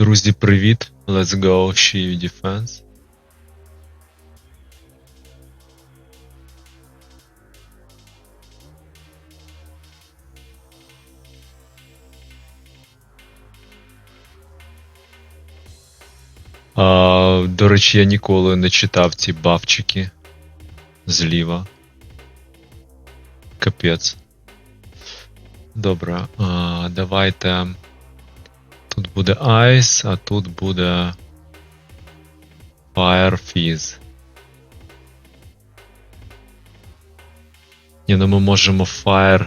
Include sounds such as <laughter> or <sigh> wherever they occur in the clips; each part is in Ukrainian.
Друзі, привіт! Let's go, Shield Defense. А, до речі, я ніколи не читав ці бафчики зліва. Капець. Добре, а, давайте. Тут буде Ice, а тут буде Fire Fizz. Ні, ну ми можемо Fire.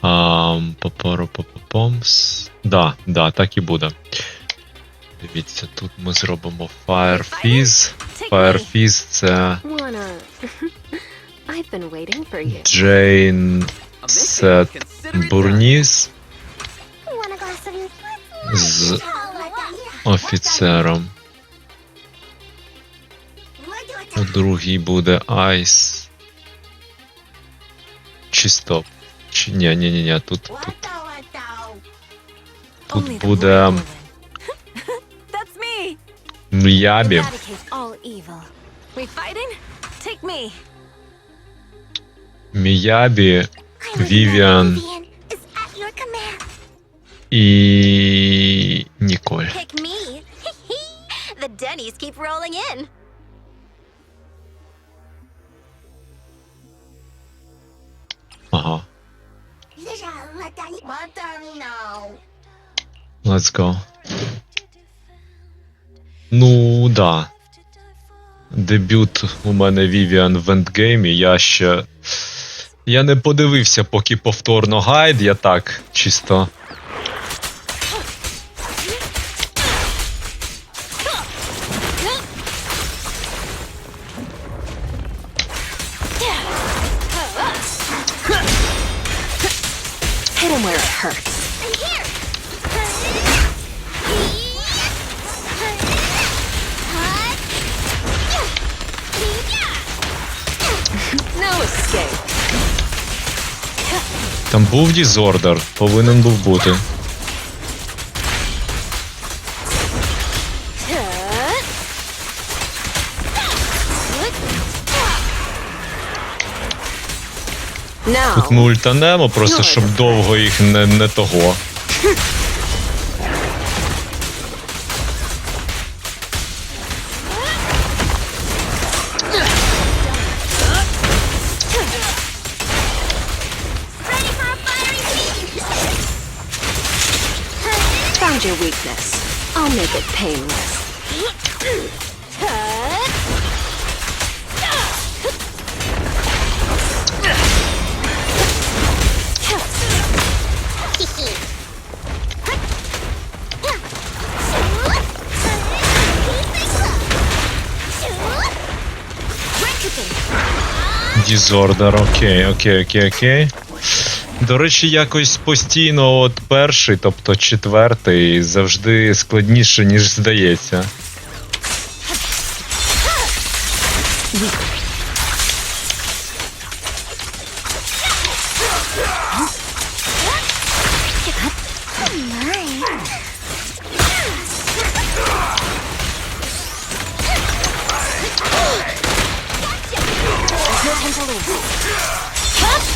Ам, попору. Да, да, так і буде. Дивіться, тут ми зробимо Fire Fizz. Fire Fizz це Джейн Сет Бурніс з офіцером. У другій буде Айс. Чи стоп? Чи ні, ні, ні, ні, тут, тут, тут буде. <laughs> М'ябі. Take me. Міябі Vivian. is at your command. і Ніколь. Pick <laughs> me. the Denny's keep rolling in. Ага. Let's go. Ну, да. Дебют у мене Vivian в ендгеймі. Я ще. Я не подивився поки повторно гайд, я так чисто. Був дізордер, повинен був бути. Тут ми ультанемо, просто щоб довго їх не, не того. painless. Disorder, ok, ok, ok, ok. До речі, якось постійно от перший, тобто четвертий, завжди складніше, ніж здається. Lose.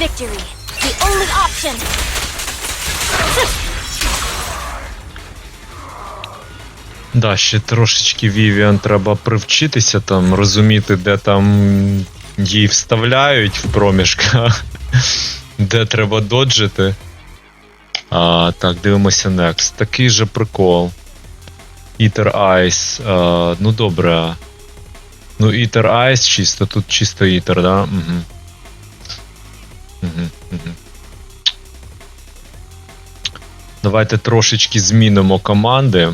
Victory. The only option. Да, ще трошечки Вівіан треба привчитися там, розуміти, де там її вставляють в проміжках, <laughs> де треба доджити. А, так, дивимося next. Такий же прикол. Eater Ice. А, ну добре. Ну, Eater Ice чисто, тут чисто Eater, да? Угу. Угу, угу. Давайте трошечки змінимо команди.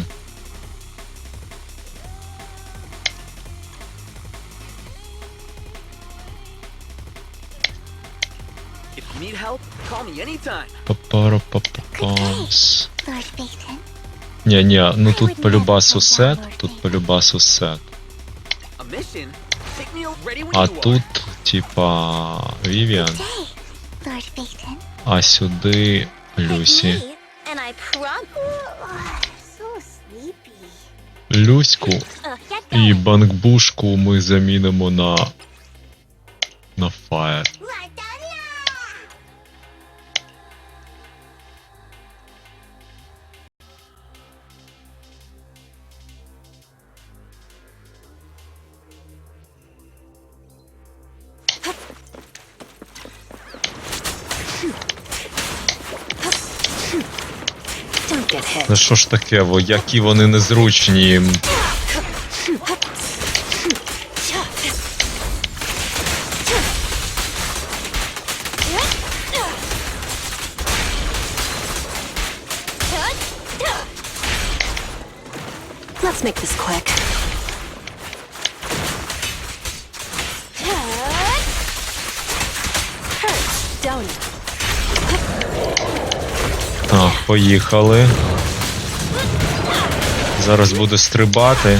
Phaeton. Ні, ні, ну тут полюбасу сет, тут полюбасу сет. А тут, типа, Вівіан. А сюди Люсі. Люську і банкбушку ми замінимо на. на фаєр. Ну що ж таке, во, які вони незручні. Поїхали. Зараз буду стрибати.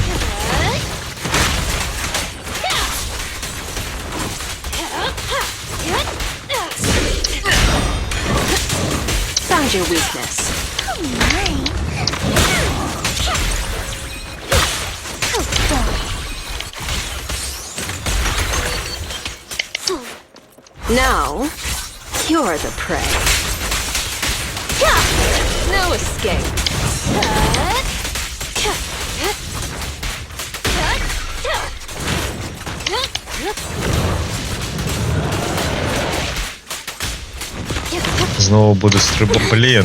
Now, you're the prey. No. Знову буду стрибати. Блін,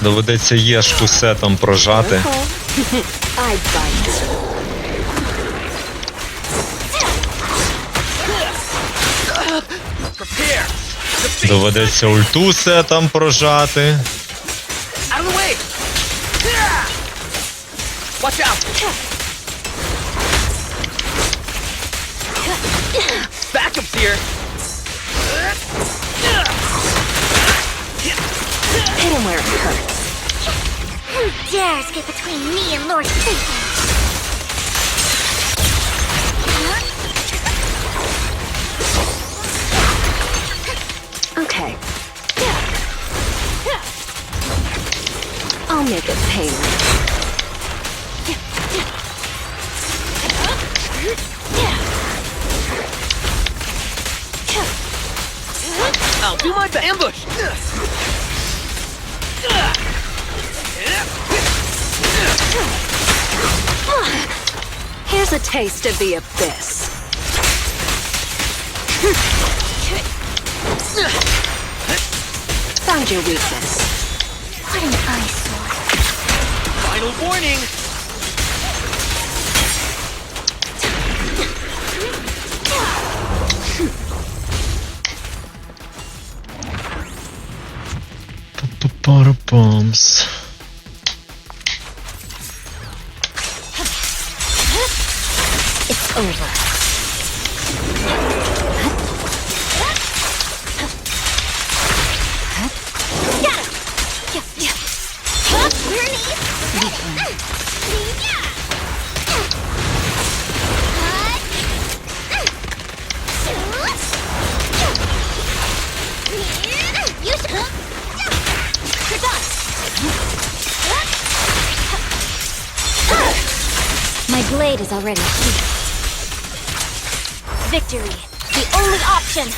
доведеться єшку сетом прожати. Доведеться ульту сетом прожати. Out of the way. Watch out. Backup's here. Hit him where it hurts. Who dares get between me and Lord Phaeton? Okay. I'll make it pay I'll do my best. Ambush. Here's a taste of the abyss. Found your weakness. What an eyesore. Little warning! Butter bombs. It's over. My blade is already heated. Victory, the only option.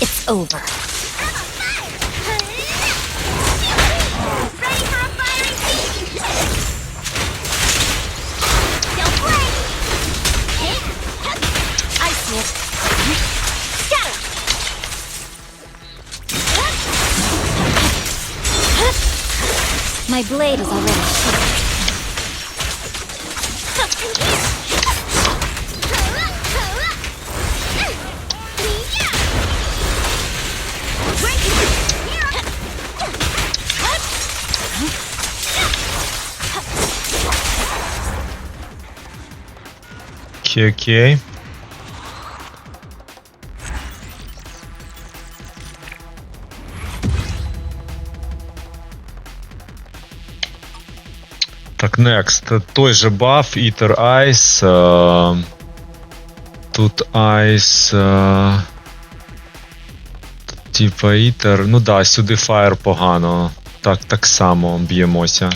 It's over. My blade is already sharp. Okay, okay. Next. Той же баф, Eater Ice. е, Тут Ice. е, Типа Eater. Ну да, сюди Fire погано. Так, так само б'ємося.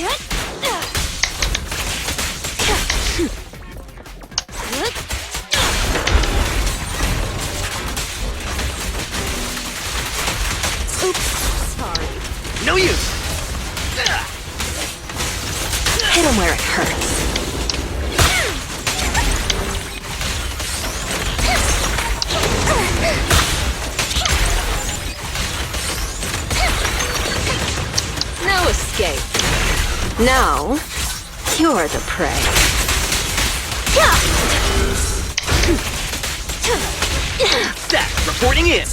よし reporting in.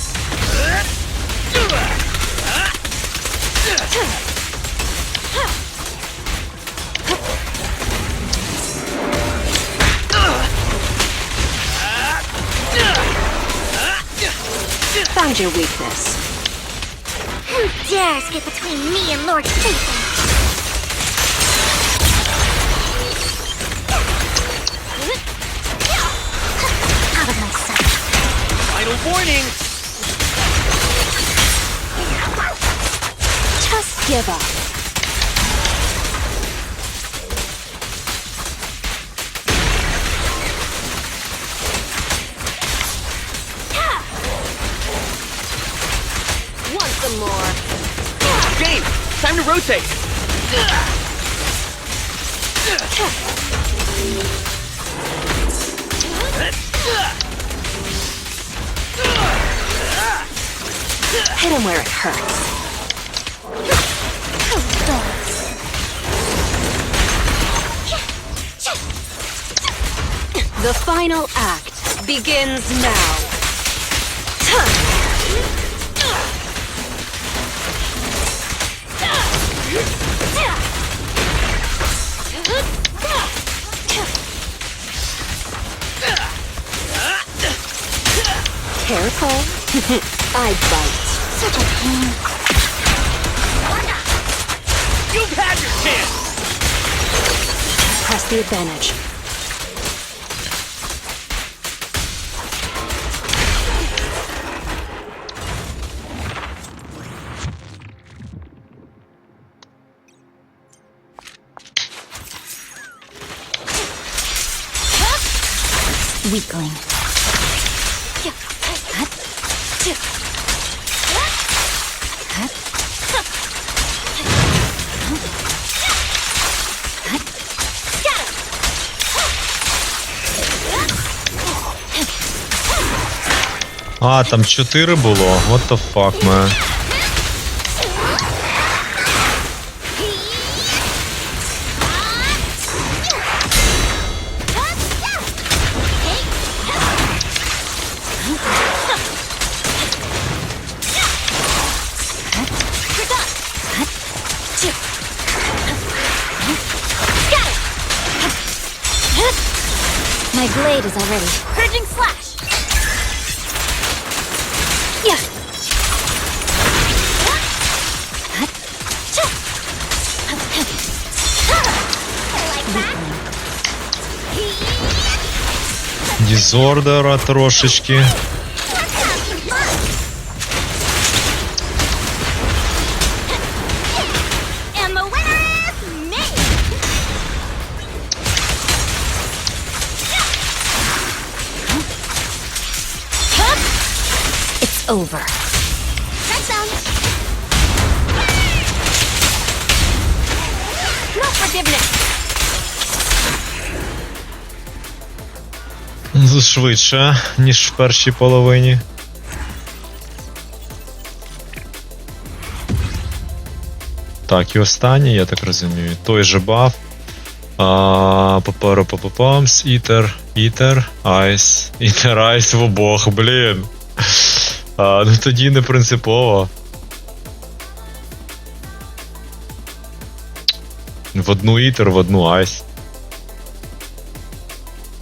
Found your weakness. Who dares get between me and Lord Satan? Final warning. Just give up. Want some more? Game. Time to rotate. Hit him where it hurts. The final act begins now. Careful. <laughs> I bite. Such a pain. You've had your chance. Press the advantage. Weakling. А, там 4 було. What the fuck, man. My blade is already. Purging slash! 야! от трошечки. Over. That's down. No forgiveness. Ну, Швидше, ніж в першій половині. Так, і останній, я так розумію. Той же баф. Попапамс, ітер, ітер, айс. Ітер, айс в обох, блін. А, ну тоді не принципово. В одну ітер, в одну айс.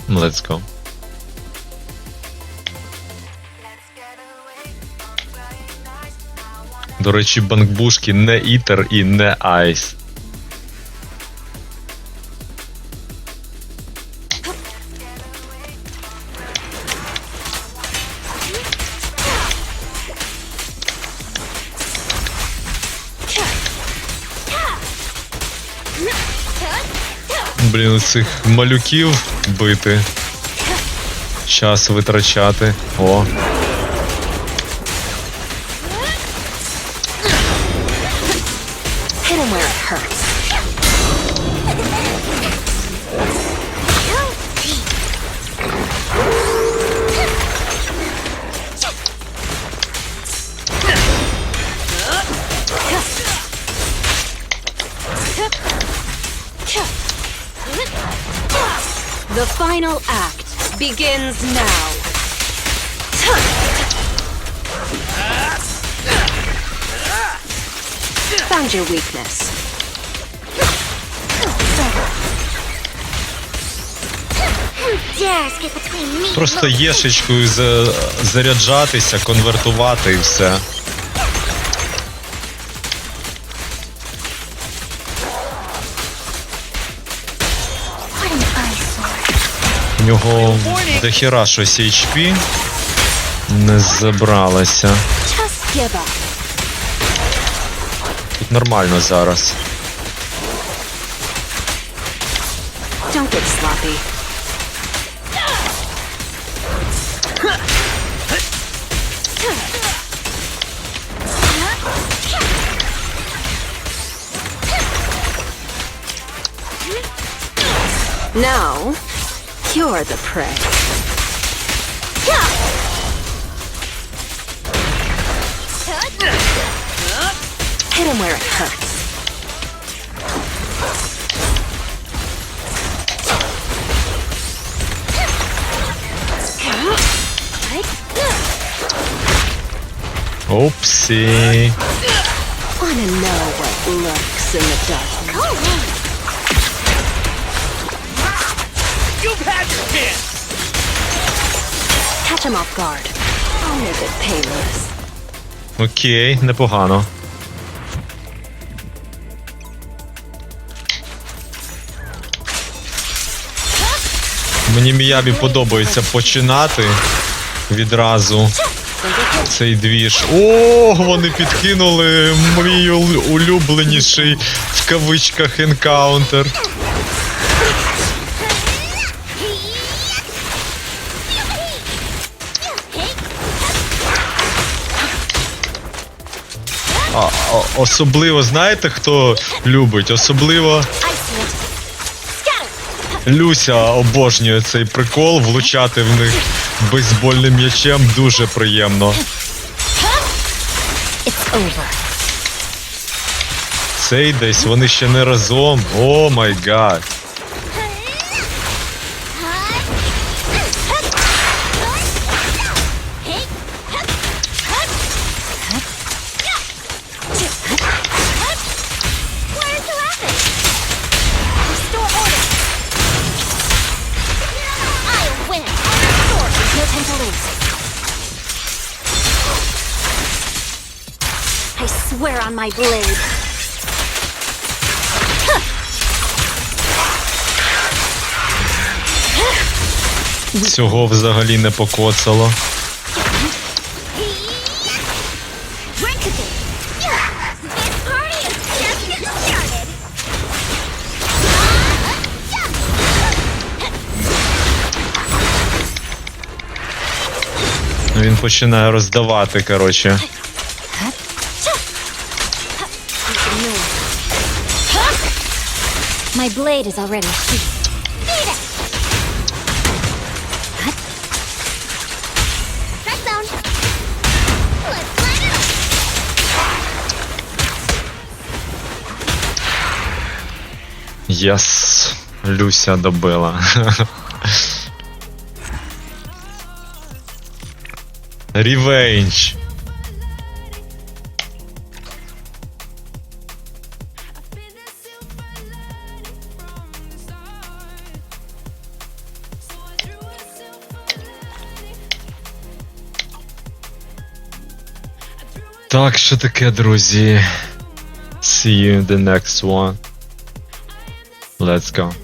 Let's go. До речі, банкбушки не ітер і не айс. Цих малюків бити. Час витрачати. О. final act begins now. Found your weakness. Who dares get between me and Просто єшечкою за- заряджатися, конвертувати і все. У нього дохіра щось HP не забралося. Тут нормально зараз. Don't get sloppy. You're the prey. Hit him where it hurts. Oopsie. Wanna know what lurks in the dark? Your chance! Catch him off guard. I'll make it painless. Окей, непогано. Мені Міябі подобається починати відразу цей двіж. О, вони підкинули мій улюбленіший в кавичках енкаунтер. Особливо, знаєте, хто любить? Особливо. Люся обожнює цей прикол, влучати в них бейсбольним м'ячем дуже приємно. Цей десь вони ще не разом. О май гад. Цього взагалі не покоцало. Він починає роздавати, коротше. My blade is already sheathed. Єс. Люся добила. Рівенж. Так, що таке, друзі? See you in the next one. Let's go.